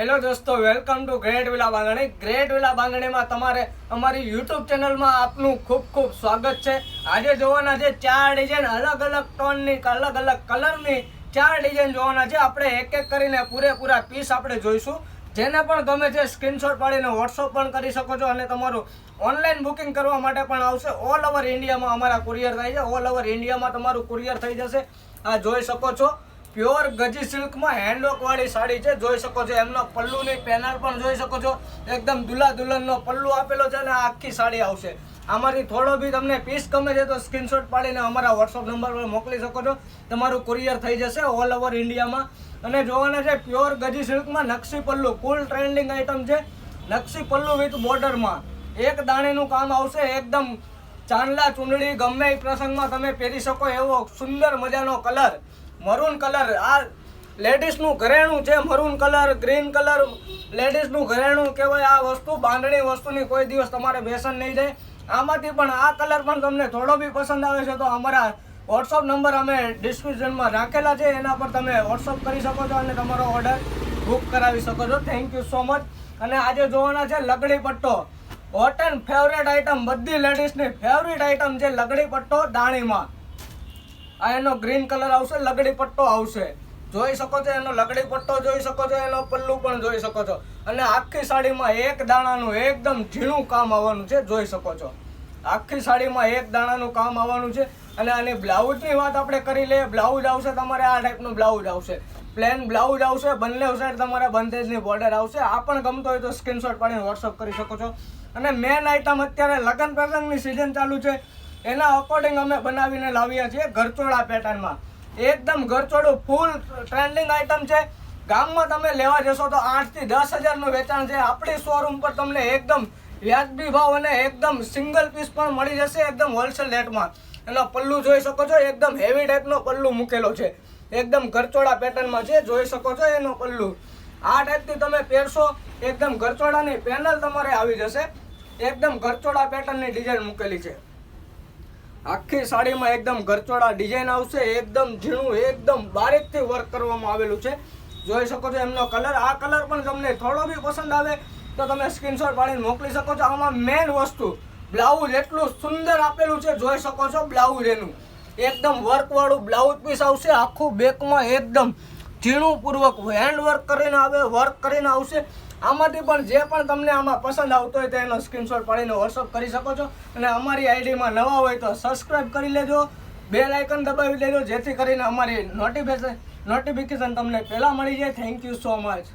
Hello દોસ્તો welcome to great villa Bangani great villa બાંગણીમાં તમારે અમારી યુટ્યુબ ચેનલમાં આપનું ખૂબ ખૂબ સ્વાગત છે. આજે જોવાના છે ચાર ડિઝાઇન અલગ અલગ ટોનની અલગ અલગ કલરની ચાર ડિઝાઇન જોવાના છે. આપણે એક એક કરીને પૂરેપૂરા પીસ આપણે જોઈશું. જેને પણ ગમે છે સ્ક્રીનશોટ પાડીને વોટ્સઅપ પણ કરી શકો છો અને તમારું ઓનલાઈન બુકિંગ કરવા માટે પણ આવશે. ઓલ ઓવર ઇન્ડિયામાં અમારા કુરિયર થાય છે. ઓલ ઓવર ઇન્ડિયામાં તમારું કુરિયર થઈ જશે. આ જોઈ શકો છો. પ્યોર ગજી સિલ્કમાં હેન્ડલોકવાળી વાળી સાડી છે, જોઈ શકો છો. એમનો પલ્લુની પેનલ પણ જોઈ શકો છો. એકદમ દુલ્હા દુલ્હનનો પલ્લુ આપેલો છે અને આખી સાડી આવશે. આમાંથી થોડો બી તમને પીસ ગમે છે તો સ્ક્રીનશોટ પાડીને અમારા વોટ્સઅપ નંબર પર મોકલી શકો છો. તમારું કુરિયર થઈ જશે ઓલ ઓવર ઇન્ડિયામાં અને જોવાના છે, પ્યોર ગજી સિલ્કમાં નકશી પલ્લુ કુલ ટ્રેન્ડિંગ આઇટમ છે. નકશી પલ્લુ વિથ બોર્ડરમાં. એક દાણીનું કામ આવશે, એકદમ ચાંદલા ચૂંદડી ગમે એ પ્રસંગમાં તમે પહેરી શકો એવો સુંદર મજાનો કલર. મરૂન કલર આ લેડીઝનું ઘરેણું છે મરૂન કલર ગ્રીન કલર લેડીઝનું ઘરેણું કહેવાય, આ વસ્તુ, બાંધણી વસ્તુની કોઈ દિવસ તમારે બેસન નહીં જાય. આમાંથી પણ આ કલર પણ તમને થોડો બી પસંદ આવે છે, તો અમારા વોટ્સઅપ નંબર અમે ડિસ્ક્રિપ્શનમાં રાખેલા છે, એના પર તમે વોટ્સઅપ કરી શકો છો અને તમારો ઓર્ડર બુક કરાવી શકો છો. થેન્ક યુ સો મચ અને આજે જોવાના છે લગડી પટ્ટો. હોટ એન્ડ ફેવરેટ આઇટમ બધી લેડીઝની ફેવરેટ આઇટમ છે લગડી પટ્ટો દાણીમાં. આ એનો ગ્રીન કલર આવશે, લગડી પટ્ટો આવશે. જોઈ શકો છો, એનો લગડી પટ્ટો જોઈ શકો છો, એનો પલ્લુ પણ જોઈ શકો છો. અને આખી સાડીમાં એક દાણાનું એકદમ ઝીણું કામ આવવાનું છે, જોઈ શકો છો. આખી સાડીમાં એક દાણાનું કામ આવવાનું છે. અને આની બ્લાઉઝની વાત આપણે કરી લઈએ બ્લાઉઝ આવશે તમારે, આ ટાઈપનું બ્લાઉઝ આવશે. પ્લેન બ્લાઉઝ આવશે, બંને સાઈડ તમારે બંધેજની બોર્ડર આવશે. આ પણ ગમતો હોય તો સ્ક્રીનશોટ પાડીને વોટ્સઅપ કરી શકો છો. અને મેન આઈટમ અત્યારે લગ્ન પ્રસંગની સિઝન ચાલુ છે. એના અકોર્ડિંગ અમે બનાવીને લાવીએ છીએ ઘરચોળા પેટર્નમાં. એકદમ ઘરચોળું ફૂલ ટ્રેન્ડિંગ આઈટમ છે. ગામમાં તમે લેવા જશો તો આઠથી દસ હજારનું વેચાણ છે. આપણી શોરૂમ પર તમને એકદમ વ્યાજબી ભાવ અને એકદમ સિંગલ પીસ પણ મળી જશે એકદમ હોલસેલ રેટમાં એનો પલ્લુ જોઈ શકો છો, એકદમ હેવી ટાઈપનો પલ્લુ મૂકેલો છે. એકદમ ઘરચોળા પેટર્નમાં છે, જોઈ શકો છો એનો પલ્લુ. આ ટાઈપથી તમે પહેરશો, એકદમ ઘરચોળાની પેનલ તમારે આવી જશે. એકદમ ઘરચોળા પેટર્નની ડિઝાઇન મૂકેલી છે. આખી સાડીમાં એકદમ ગરચોડા ડિઝાઇન આવશે, એકદમ ઝીણું, એકદમ બારીકથી વર્ક કરવામાં આવેલું છે. જોઈ શકો છો એમનો કલર આ કલર પણ તમને થોડો બી પસંદ આવે તો તમે સ્ક્રીનશોટ પાડીને મોકલી શકો છો. આમાં મેઇન વસ્તુ બ્લાઉઝ એટલું સુંદર આપેલું છે, જોઈ શકો છો બ્લાઉઝ એનું. એકદમ વર્કવાળું બ્લાઉઝ પીસ આવશે. આખું બેકમાં એકદમ ઝીણું હેન્ડવર્ક હેન્ડ વર્ક કરીને આવે વર્ક કરીને આવશે. આમાંથી પણ જે પણ તમને આમાં પસંદ આવતો હોય તો એનો સ્ક્રીનશોટ પાડીને વોટ્સઅપ કરી શકો છો. અને અમારી આઈડીમાં નવા હોય તો સબસ્ક્રાઇબ કરી લેજો. બે લાઇકન દબાવી લેજો, જેથી કરીને અમારી નોટિફિકેશન નોટિફિકેશન તમને પહેલાં મળી જાય. Thank you so much